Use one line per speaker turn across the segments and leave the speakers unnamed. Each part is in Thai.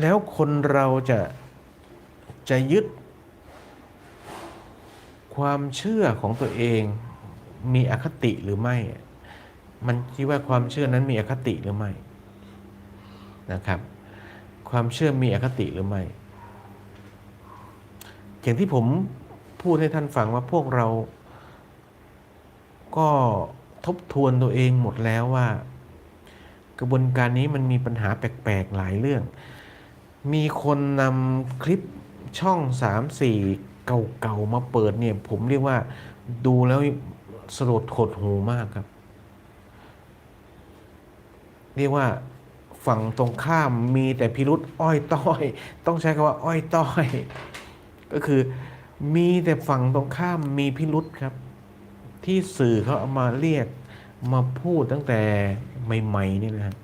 แล้วคนเราจะจะยึด ความเชื่อของตัวเองมีอคติหรือไม่ มันคิดว่าความเชื่อนั้นมีอคติหรือไม่นะครับ ความเชื่อมีอคติหรือไม่ อย่างที่ผมพูดให้ท่านฟังว่าพวกเรา ก็ทบทวนตัวเองหมดแล้วว่า กระบวนการนี้มันมีปัญหาแปลกๆหลายเรื่อง มีคนนำคลิปช่องสามสี่เก่าๆ มาเปิดเนี่ย ผมเรียกว่าดูแล้วสลดหดหูมากครับ เรียกว่าฝั่งตรงข้ามมีแต่พิรุษอ้อยต้อย ต้องใช้คำว่า อ้อยต้อย ก็คือมีแต่ฝั่งตรงข้ามมีพิรุษครับ ที่สื่อเขาเอามาเรียกมาพูดตั้งแต่ใหม่ ๆ นี่นะฮะ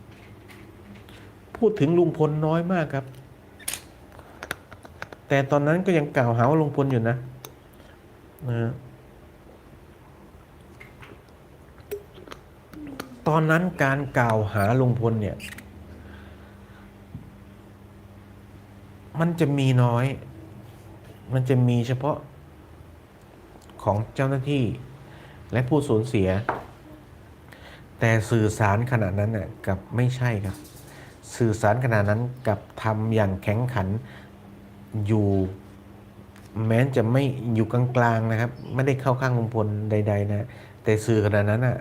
พูดถึงลุงพลน้อยมากครับ แต่ตอนนั้นก็ยังกล่าวหาว่าลุงพลอยู่นะนะฮะตอนนั้นการกล่าวหาลุงพลเนี่ย มันจะมีน้อย มันจะมีเฉพาะของเจ้าหน้าที่และผู้สูญเสีย แต่สื่อสารขนาดนั้นน่ะกับไม่ใช่ครับ สื่อสารขนาดนั้นกับทำอย่างแข็งขัน อยู่แม้จะไม่อยู่กลางๆนะครับ ไม่ได้เข้าข้างลุงพลใด ๆ นะ แต่สื่อขนาดนั้นน่ะ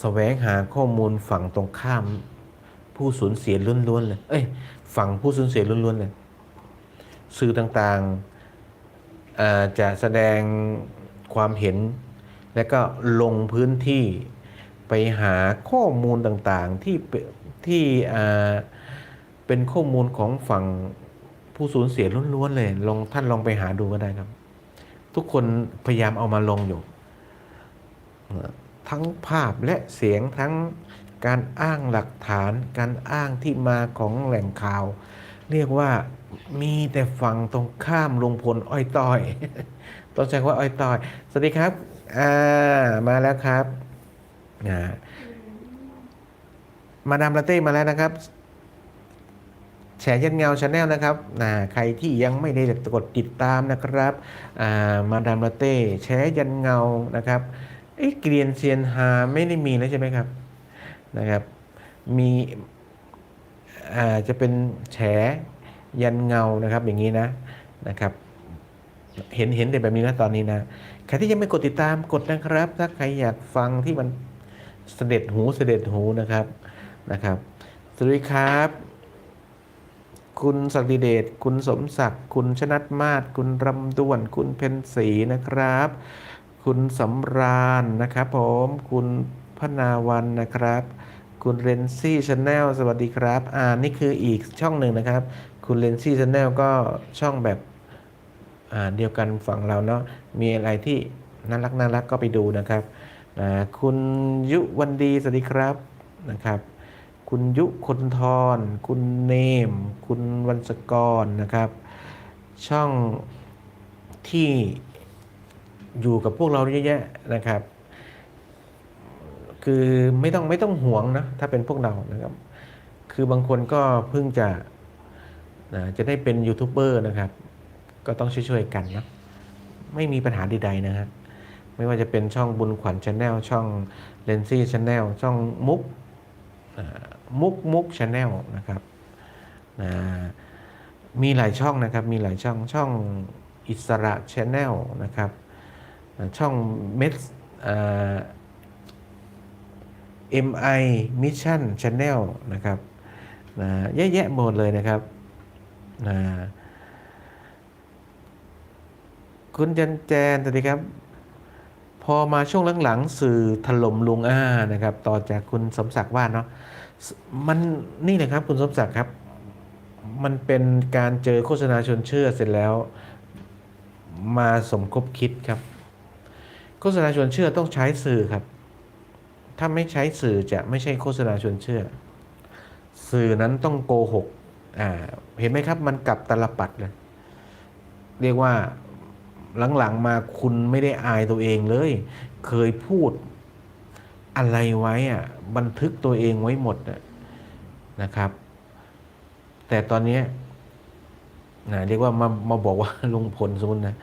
แสวงหาข้อมูลฝั่งตรงข้าม ผู้สูญเสียล้วนๆเลย เอ้ย ฝั่งผู้สูญเสียล้วนๆเลย สื่อต่างๆจะแสดงความเห็น และก็ลงพื้นที่ไปหาข้อมูลต่างๆที่ที่เป็นข้อมูลของฝั่ง ผู้สูญเสียล้วนๆเลย ลองท่านลองไปหาดูก็ได้ครับ ทุกคนพยายามเอามาลงอยู่ ทั้งภาพและเสียงทั้งการอ้างหลักฐาน การอ้างที่มาของแหล่งข่าว เรียกว่ามีแต่ฝั่งตรงข้ามลงพลอ้อยต้อยต้องใช้คำว่าอ้อยต้อย สวัสดีครับ อ่า มาแล้วครับอ่ามาดามลาเต้มาแล้วนะครับ แฉยันเงาชาแนลนะครับนะใครที่ยังไม่ได้กดติดตามนะครับามาดามลาเต้แฉยันเงานะครับเอ๊ะเกรียนเซียนฮาไม่ได้มีแล้วใช่ไหมครับนะครับมีจะเป็นแฉยันเงานะครับอย่างนี้นะนะครับเห็นเห็นแต่แบบนี้นะตอนนี้นะใครที่ยังไม่กดติดตามกดนะครับ ถ้าใครอยากฟังที่มันเสด็จหูเสด็จหูนะครับนะครับ สวัสดีครับ คุณศักดิเดช คุณสมศักดิ์ คุณชนัดมาศ คุณรำด้วน คุณเพนสีนะครับ คุณสำราญนะครับผม คุณพนาวันนะครับ คุณเรนซี่ชาแนลสวัสดีครับ อ่า นี่คืออีกช่องหนึ่งนะครับ คุณเรนซี่ชาแนลก็ช่องแบบ อ่า เดียวกันฝั่งเราเนาะ มีอะไรที่น่ารักน่ารักก็ไปดูนะครับคุณยุวันดีสวัสดีครับ นะครับ คุณยุคนทรคุณเนม คุณวันสกรนะครับ ช่องที่อยู่กับพวกเราเยอะแยะนะครับ คือไม่ต้องไม่ต้องห่วงนะถ้าเป็นพวกเรานะครับ คือบางคนก็เพิ่งจะนะจะได้เป็นยูทูบเบอร์นะครับ ก็ต้องช่วยๆกันนะไม่มีปัญหาใดๆนะฮะไม่ว่าจะเป็นช่องบุญขวัญชาแนลช่องเลนซี่ชาแนลช่องมุก มุกมุกชาแนลนะครับนะมีหลายช่องนะครับ มีหลายช่องช่องอิสระชาแนลนะครับ ช่องเมส MI Mission Channel นลนะครับนะเยอะแยะหมดเลยนะครับนะคุณจันแจนสวัสดีครับ พอมาช่วงหลังๆ สื่อถล่มลุงอ้านะครับ ต่อจากคุณสมศักดิ์ว่าเนาะ มันนี่นะครับคุณสมศักดิ์ครับ มันเป็นการเจอโฆษณาชวนเชื่อเสร็จแล้ว มาสมคบคิดครับ โฆษณาชวนเชื่อต้องใช้สื่อครับ ถ้าไม่ใช้สื่อจะไม่ใช่โฆษณาชวนเชื่อ สื่อนั้นต้องโกหกอ่าเห็นไหมครับมันกลับตลปัดเลยเรียกว่าหลังๆมาคุณไม่ได้อายตัวเองเลย เคยพูด อะไรไว้อะบันทึกตัวเองไว้หมดนะครับ แต่ตอนนี้นะเรียกว่ามามาบอกว่าลุงพลสมมตินะ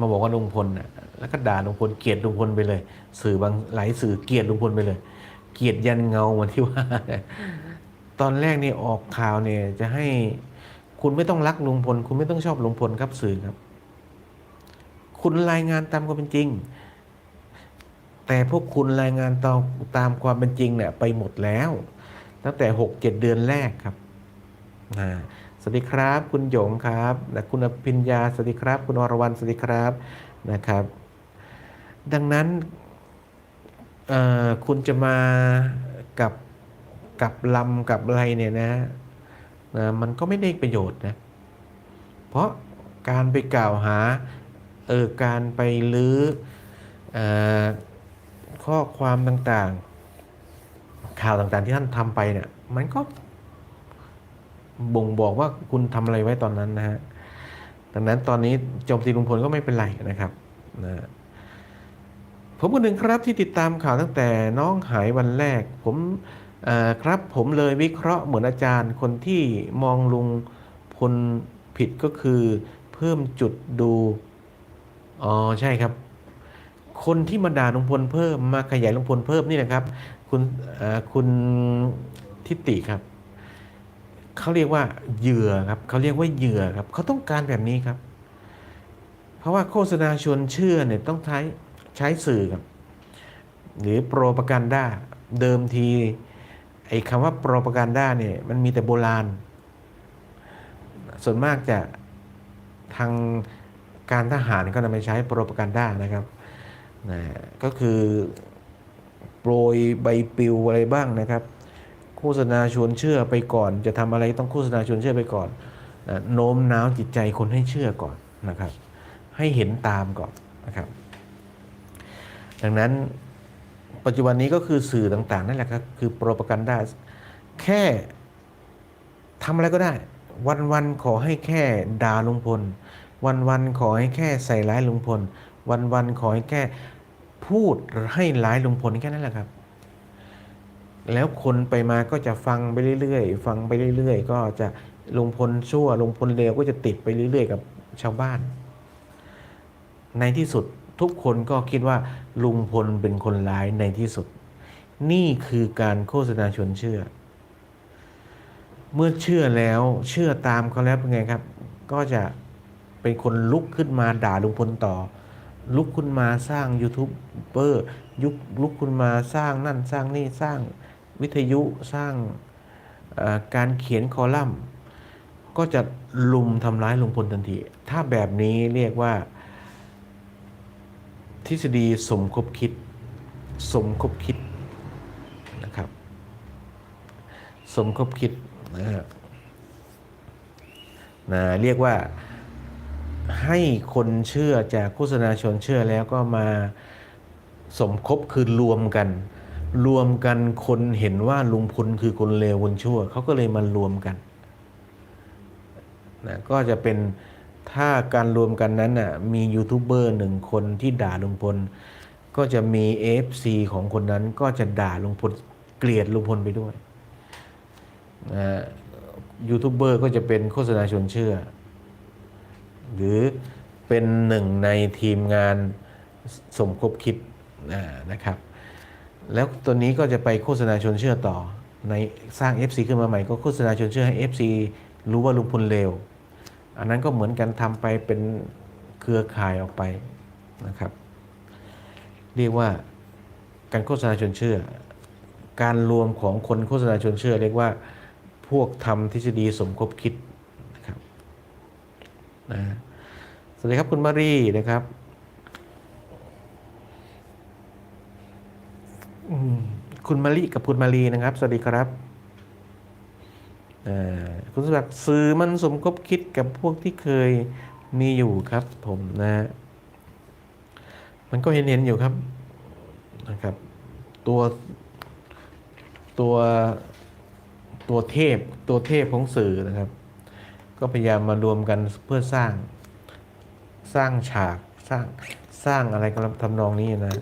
มาบอกว่าลุงพลนะแล้วก็ด่าลุงพลเกลียดลุงพลไปเลย สื่อบางหลายสื่อเกลียดลุงพลไปเลย เกลียดยันเงาเหมือนที่ว่า ตอนแรกนี่ออกข่าวเนี่ย จะให้คุณไม่ต้องรักลุงพล คุณไม่ต้องชอบลุงพลครับสื่อครับ คุณรายงานตามความเป็นจริง แต่พวกคุณรายงานตามตามความเป็นจริงเนี่ยไปหมดแล้ว ตั้งแต่หกเจ็ดเดือนแรกครับอ่าสวัสดีครับ คุณหยงครับและคุณอภิญญาสวัสดีครับ คุณอรวรรณสวัสดีครับนะครับ ดังนั้นคุณจะมากับกับลำกับอะไรเนี่ยนะนะมันก็ไม่ได้ประโยชน์นะเพราะการไปกล่าวหาเออการไปลื้อเออ ข้อความต่างๆ ข่าวต่างๆที่ท่านทำไปเนี่ยมันก็บ่งบอกว่าคุณทำอะไรไว้ตอนนั้นนะฮะดังนั้นตอนนี้โจมตีลุงพลก็ไม่เป็นไรนะครับนะผมคนหนึ่งครับที่ติดตามข่าวตั้งแต่น้องหายวันแรก ผมอ่อครับผมเลยวิเคราะห์เหมือนอาจารย์ คนที่มองลุงพลผิดก็คือ เพิ่มจุดดู อ๋อ ใช่ครับ คนที่มาด่าลุงพลเพิ่มมาขยายลุงพลเพิ่มนี่นะครับ คุณคุณทิติครับเขาเรียกว่าเหยื่อครับเขาเรียกว่าเหยื่อครับเขาต้องการแบบนี้ครับ เพราะว่าโฆษณาชวนเชื่อเนี่ยต้องใช้ใช้สื่อครับ หรือโปรปกันด้าเดิมทีไอ้คำว่าโปรปกันด้าเนี่ยมันมีแต่โบราณ ส่วนมากจะทางการทหารก็นำไปใช้โปรปกันด้านะครับ นะก็คือโปรยใบปลิวอะไรบ้างนะครับ โฆษณาชวนเชื่อไปก่อน จะทำอะไรต้องโฆษณาชวนเชื่อไปก่อนนะโน้มน้าวจิตใจคนให้เชื่อก่อนนะครับ ให้เห็นตามก่อนนะครับ ดังนั้นปัจจุบันนี้ก็คือสื่อต่างๆนั่นแหละครับคือโปรปกันดาแค่ทำอะไรก็ได้ วันๆขอให้แค่ด่าลุงพล วันๆขอให้แค่ใส่ร้ายลุงพล วันๆขอให้แค่ พูดให้ร้ายลุงพลแค่นั้นแหละครับ แล้วคนไปมาก็จะฟังไปเรื่อยๆ ฟังไปเรื่อยๆ ก็จะลุงพลชั่วลุงพลเลวก็จะติดไปเรื่อยๆ กับชาวบ้าน ในที่สุดทุกคนก็คิดว่าลุงพลเป็นคนร้ายในที่สุด นี่คือการโฆษณาชวนเชื่อ เมื่อเชื่อแล้วเชื่อตามเขาแล้วเป็นไงครับ ก็จะเป็นคนลุกขึ้นมาด่าลุงพลต่อ ลุกขึ้นมาสร้างยูทูบเบอร์ยุคลุกขึ้นมาสร้างนั่นสร้างนี่สร้างวิทยุสร้างการเขียนคอลัมน์ ก็จะลุมทำร้ายลุงพลทันที ถ้าแบบนี้เรียกว่า ทฤษฎีสมคบคิด สมคบคิดนะครับ สมคบคิดนะฮะนะเรียกว่า ให้คนเชื่อจากโฆษณาชวนเชื่อแล้วก็มาสมคบคือรวมกัน รวมกันคนเห็นว่าลุงพลคือคนเลวคนชั่วเขาก็เลยมารวมกันนะก็จะเป็นถ้าการรวมกันนั้นน่ะมียูทูบเบอร์หนึ่งคนที่ด่าลุงพลก็จะมี FC ของคนนั้นก็จะด่าลุงพลเกลียดลุงพลไปด้วยนะยูทูบเบอร์ก็จะเป็นโฆษณาชวนเชื่อ หรือเป็นหนึ่งในทีมงานสมคบคิดนะครับ แล้วตัวนี้ก็จะไปโฆษณาชวนเชื่อต่อในสร้าง FC ขึ้นมาใหม่ก็โฆษณาชวนเชื่อให้ FC รู้ว่าลุงพลเลวอันนั้นก็เหมือนกันทำไปเป็นเครือข่ายออกไปนะครับ เรียกว่าการโฆษณาชวนเชื่อ การรวมของคนโฆษณาชวนเชื่อ เรียกว่าพวกทำทฤษฎีสมคบคิดนะครับนะ วัสดีครับคุณมารีนะครับคุณมารีกับคุณมารีนะครับ สวัสดีครับคุณสมบัติสื่อมันสมคบคิดกับพวกที่เคยมีอยู่ครับผมนะฮะมันก็เห็นเห็นอยู่ครับนะครับ ตัวตัวตัวเทพตัวเทพของสื่อนะครับ ก็พยายามมารวมกันเพื่อสร้าง สร้างฉากสร้างสร้างอะไรก็ทำนองนี้นะ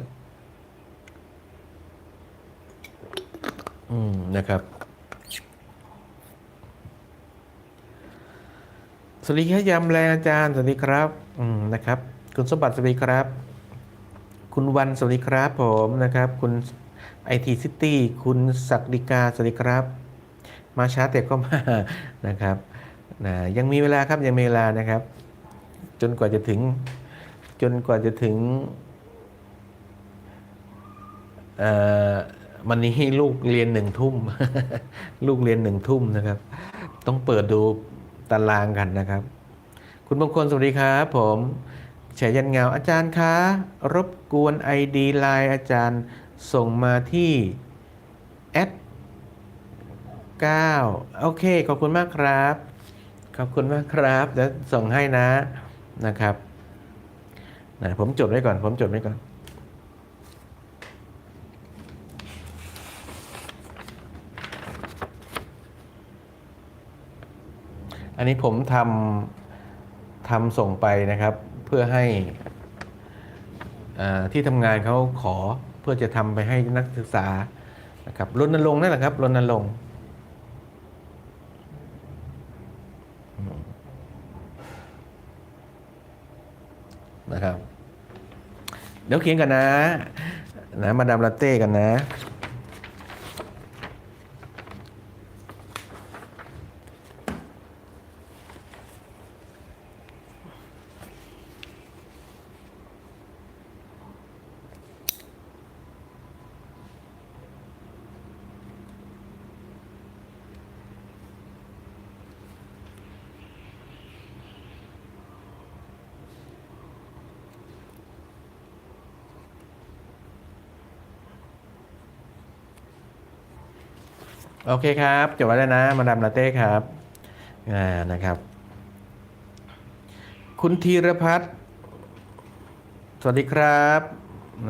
อืม นะครับสวัสดีครับยำแรงอาจารย์สวัสดีครับ อืมนะครับ คุณสมบัติสวัสดีครับ คุณวันสวัสดีครับ ผมนะครับ คุณไอทีซิตี้คุณศักดิกาสวัสดีครับ มาช้าแต่ก็มานะครับนะยังมีเวลาครับยังมีเวลานะครับ จนกว่าจะถึง จนกว่าจะถึงเอ่อวันนี้ลูกเรียนหนึ่งทุ่ม ลูกเรียนหนึ่งทุ่มนะครับ ต้องเปิดดูตารางกันนะครับ คุณมงคลสวัสดีครับผมเฉยยันเงาอาจารย์คะรบกวน ID ไลน์อาจารย์ส่งมาที่แอด9โอเค ขอบคุณมากครับ ขอบคุณมากครับ เดี๋ยวส่งให้นะ นะครับนะผมจดไว้ก่อน ผมจดไว้ก่อน อันนี้ผมทำทำส่งไปนะครับ เพื่อให้อ่าที่ทำงานเขาขอเพื่อจะทำไปให้นักศึกษานะครับรณรงค์นั่นแหละครับรณรงค์อืมนะครับ เดี๋ยวเขียนกันนะ นะมาดามลาเต้กันนะ โอเคครับจบไว้แล้วนะ มาดามลาเต้ครับอ่านะครับ คุณธีรพัฒน์สวัสดีครับ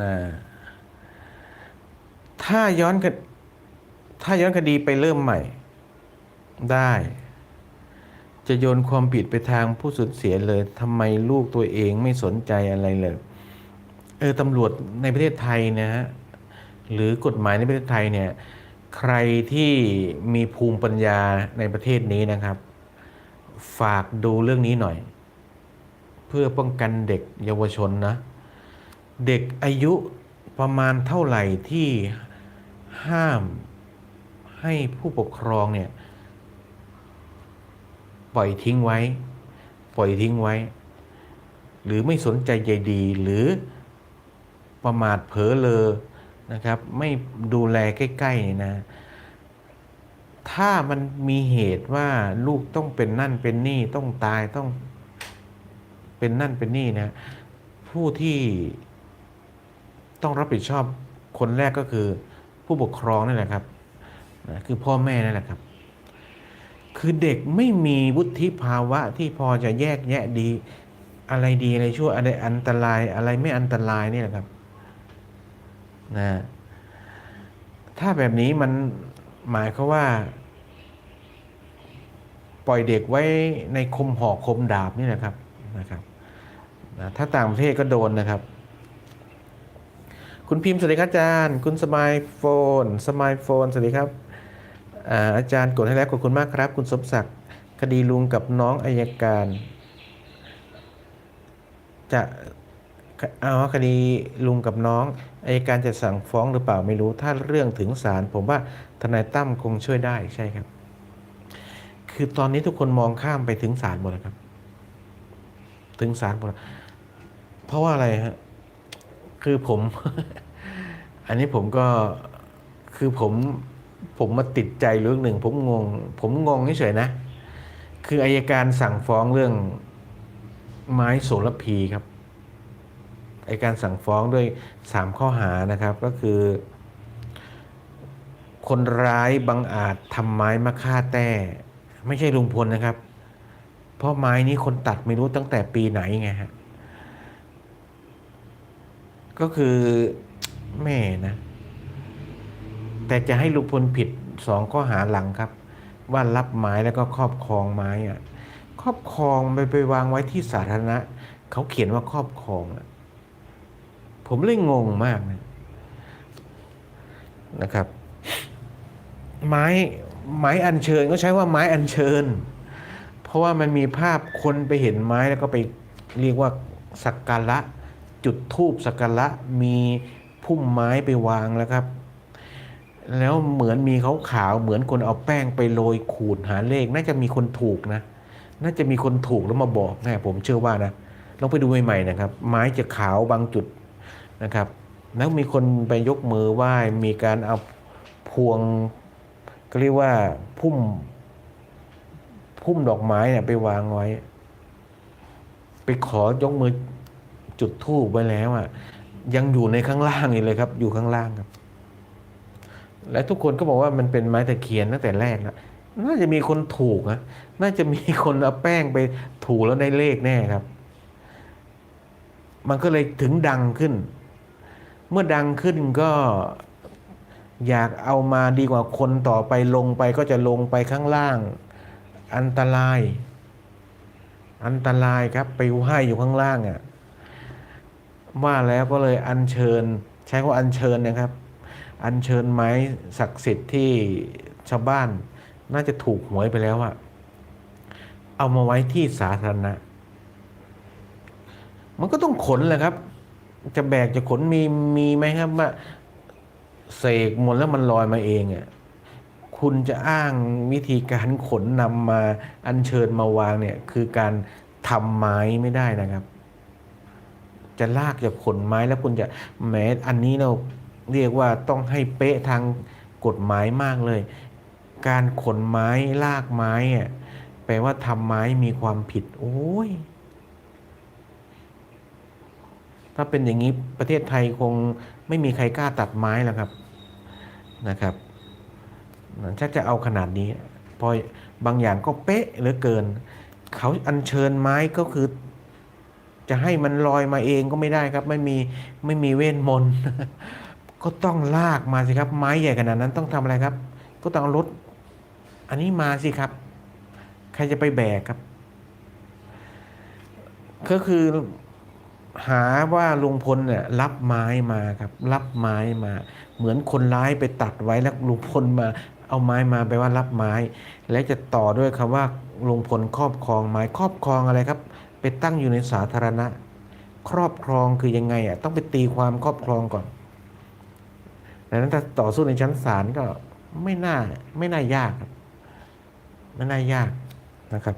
นะถ้าย้อนถ้าย้อนคดีไปเริ่มใหม่ ได้ จะโยนความผิดไปทางผู้สูญเสียเลยทำไมลูกตัวเองไม่สนใจอะไรเลยเออตำรวจในประเทศไทยนะฮะหรือกฎหมายในประเทศไทยเนี่ย ใครที่มีภูมิปัญญาในประเทศนี้นะครับ ฝากดูเรื่องนี้หน่อย เพื่อป้องกันเด็กเยาวชนนะ เด็กอายุประมาณเท่าไหร่ที่ห้ามให้ผู้ปกครองเนี่ย ปล่อยทิ้งไว้ ปล่อยทิ้งไว้ หรือไม่สนใจใยดีหรือประมาทเผลอเลอ นะครับ ไม่ดูแลใกล้ๆนี่นะ ถ้ามันมีเหตุว่าลูกต้องเป็นนั่นเป็นนี่ต้องตายต้อง เป็นนั่นเป็นนี่นะ ผู้ที่ต้องรับผิดชอบคนแรกก็คือ ผู้ปกครองนั่นแหละครับนะคือพ่อแม่นั่นแหละครับ คือเด็กไม่มีวุฒิภาวะที่พอจะแยกแยะดี อะไรดีอะไรชั่วอะไรอันตรายอะไรไม่อันตรายนี่แหละครับ นะถ้าแบบนี้มันหมายเขาว่า ปล่อยเด็กไว้ในคมหอกคมดาบนี่แหละครับนะครับนะถ้าต่างประเทศก็โดนนะครับ คุณพิมพ์สวัสดีครับอาจารย์ คุณสมายโฟนสมายโฟนสวัสดีครับอาอาจารย์กดให้แล้วขอบคุณมากครับ คุณสมศักดิ์คดีลุงกับน้องอายการ จะ เอาคดีลุงกับน้องอายการจะสั่งฟ้องหรือเปล่าไม่รู้ ถ้าเรื่องถึงศาลผมว่าทนายตั้มคงช่วยได้ใช่ครับ คือตอนนี้ทุกคนมองข้ามไปถึงศาลหมดแล้วครับ ถึงศาลหมดเพราะว่าอะไรฮะคือผม อันนี้ผมก็คือผมผมมาติดใจเรื่องหนึ่ง ผมงง ผมงงเฉยๆนะ คืออายการสั่งฟ้องเรื่องไม้โสระพีครับ ไอการสั่งฟ้องด้วยสามข้อหานะครับก็คือ คนร้ายบังอาจทำไม้มาฆ่าแต้ไม่ใช่ลุงพลนะครับ เพราะไม้นี้คนตัดไม่รู้ตั้งแต่ปีไหนไงฮะก็คือแม่นะ แต่จะให้ลุงพลผิดสองข้อหาหลังครับ ว่ารับไม้แล้วก็ครอบครองไม้อะครอบครองไปไปวางไว้ที่สาธารณะ เขาเขียนว่าครอบครองอะ ผมเลยงงมากนะนะครับ ไม้ไม้อัญเชิญก็ใช้ว่าไม้อัญเชิญ เพราะว่ามันมีภาพคนไปเห็นไม้แล้วก็ไปเรียกว่าสักการะจุดทูบสักการะมีพุ่มไม้ไปวางแล้วครับ แล้วเหมือนมีเขาขาวเหมือนคนเอาแป้งไปโรยขูดหาเลข น่าจะมีคนถูกนะ น่าจะมีคนถูกแล้วมาบอกแน่ผมเชื่อว่านะลองไปดูใหม่ๆนะครับ ไม้จะขาวบางจุด นะครับแล้วมีคนไปยกมือไหว้มีการเอาพวงก็เรียกว่าพุ่มพุ่มดอกไม้เนี่ยไปวางไว้ ไปขอยกมือจุดธูปไว้แล้วอะยังอยู่ในข้างล่างอยู่เลยครับ อยู่ข้างล่างครับ และทุกคนก็บอกว่ามันเป็นไม้ตะเคียนตั้งแต่แรกแล้วน่าจะมีคนถูกนะน่าจะมีคนเอาแป้งไปถูแล้วได้เลขแน่ครับ มันก็เลยถึงดังขึ้น เมื่อดังขึ้นก็อยากเอามาดีกว่าคนต่อไปลงไปก็จะลงไปข้างล่าง อันตราย อันตรายครับไปไหว้อยู่ข้างล่างอะ่ะว่าแล้วก็เลยอัญเชิญ ใช้คำว่าอัญเชิญนะครับ อัญเชิญไม้ศักดิ์สิทธิ์ที่ชาวบ้าน น่าจะถูกหวยไปแล้วอะเอามาไว้ที่สาธารณะ มันก็ต้องขนแหละครับ จะแบกจะขนมีมีไหมครับว่าเสกมดแล้วมันลอยมาเองอะ่ะคุณจะอ้างวิธีการขนนำมาอัญเชิญมาวางเนี่ย คือการทำไม้ไม่ได้นะครับ จะลากจะขนไม้แล้วคุณจะแม้อันนี้เราเรียกว่าต้องให้เป๊ะทางกฎหมายมากเลย การขนไม้ลากไม้อะแปลว่าทำไม้มีความผิด โอ้ย ถ้าเป็นอย่างนี้ประเทศไทยคงไม่มีใครกล้าตัดไม้แล้วครับนะครับชักจะเอาขนาดนี้ พอบางอย่างก็เป๊ะเหลือเกิน เขาอัญเชิญไม้ก็คือ จะให้มันลอยมาเองก็ไม่ได้ครับ ไม่มีไม่มีเวทมนต์ก็ต้องลากมาสิครับ ไม้ใหญ่ขนาดนั้นต้องทำอะไรครับ ก็ต้องเอารถ อันนี้มาสิครับ ใครจะไปแบกครับ ก็คือ หาว่าลุงพลเนี่ยรับไม้มาครับ รับไม้มา เหมือนคนร้ายไปตัดไว้แล้วลุงพลมา เอาไม้มาแปลว่ารับไม้ และจะต่อด้วยคำว่าลุงพลครอบครองไม้ครอบครองอะไรครับ ไปตั้งอยู่ในสาธารณะ ครอบครองคือยังไงอะต้องไปตีความครอบครองก่อนดังนั้นถ้าต่อสู้ในชั้นศาลก็ไม่น่าไม่น่ายากครับไม่น่ายากนะครับ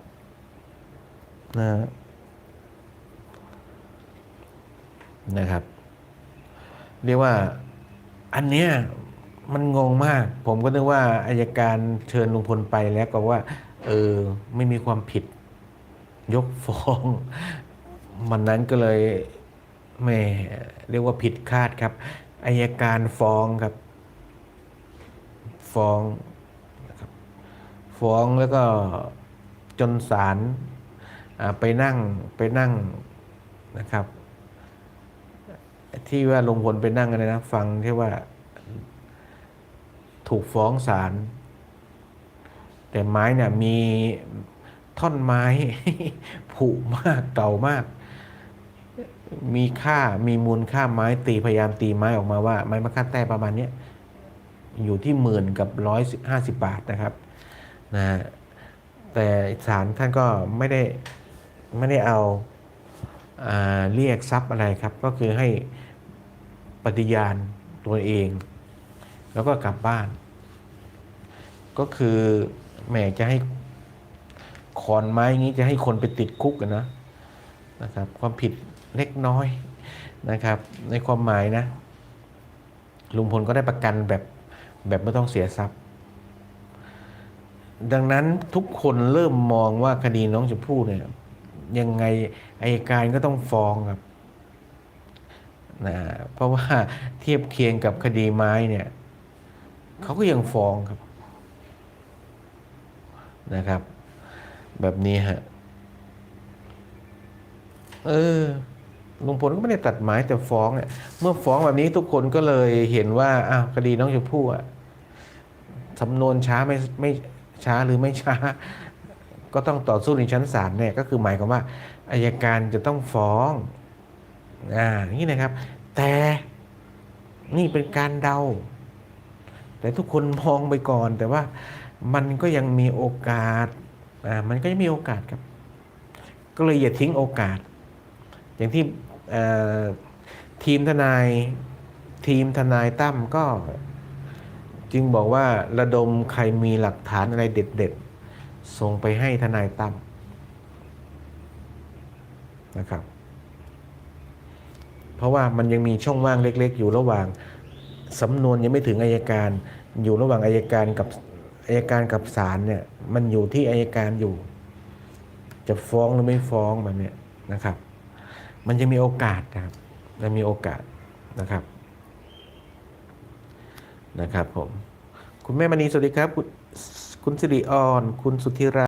นะ นะครับ เรียกว่าอันเนี้ยมันงงมาก ผมก็นึกว่าอายการเชิญลุงพลไปแล้วก็ว่า เออไม่มีความผิด ยกฟ้อง มันนั้นก็เลยแหม่เรียกว่าผิดคาดครับอายการฟ้องครับ ฟ้องนะครับฟ้องแล้วก็จนศาลไปนั่งไปนั่งนะครับ ที่ว่าลงพลไปนั่งกันนะ ฟังที่ว่า ถูกฟ้องศาลแต่ไม้เนี่ยมีท่อนไม้ผุมากเก่ามาก มีค่ามีมูลค่าไม้ตีพยายามตีไม้ออกมาว่า ไม้มะค่าแต้ประมาณเนี้ยอยู่ที่หมื่นกับร้อยห้าสิบบาทนะครับนะแต่ศาลท่านก็ไม่ได้ไม่ได้เอา เรียกทรัพย์อะไรครับ ก็คือให้ปฏิญาณตัวเอง แล้วก็กลับบ้าน ก็คือแหมจะให้ขอนไม่งี้จะให้คนไปติดคุกกันนะนะครับ ความผิดเล็กน้อยนะครับ ในความหมายนะลุงพลก็ได้ประกันแบบแบบไม่ต้องเสียทรัพย์ ดังนั้นทุกคนเริ่มมองว่าคดีน้องชมพู่เนี่ยยังไง อายการก็ต้องฟ้องครับนะเพราะว่าเทียบเคียงกับคดีไม้เนี่ยเขาก็ยังฟ้องครับนะครับ แบบนี้ฮะเออลุงพลก็ไม่ได้ตัดไม้แต่ฟ้องเนี่ยเมื่อฟ้องแบบนี้ทุกคนก็เลยเห็นว่าอ้าวคดีน้องชมพู่อะสำนวนช้าไม่ไม่ช้าหรือไม่ช้า ก็ต้องต่อสู้ในชั้นศาลเนี่ยก็คือหมายความว่า อายการจะต้องฟ้องอ่านี่นะครับ แต่นี่เป็นการเดา แต่ทุกคนมองไปก่อน แต่ว่ามันก็ยังมีโอกาสอ่ามันก็จะมีโอกาสครับ ก็เลยอย่าทิ้งโอกาส อย่างที่ทีมทนายทีมทนายตั้มก็จึงบอกว่าระดมใครมีหลักฐานอะไรเด็ด ๆ ส่งไปให้ทนายตั้ม นะครับ เพราะว่ามันยังมีช่องว่างเล็ก ๆ อยู่ระหว่างสำนวนยังไม่ถึงอายการ อยู่ระหว่างอายการกับอายการกับศาลเนี่ยมันอยู่ที่อายการอยู่ จะฟ้องหรือไม่ฟ้องมันเนี่ยนะครับ มันจะมีโอกาสนะครับมันมีโอกาสนะครับนะครับผม คุณแม่มณีสวัสดีครับ คุณคุณสิริออน คุณสุธิรา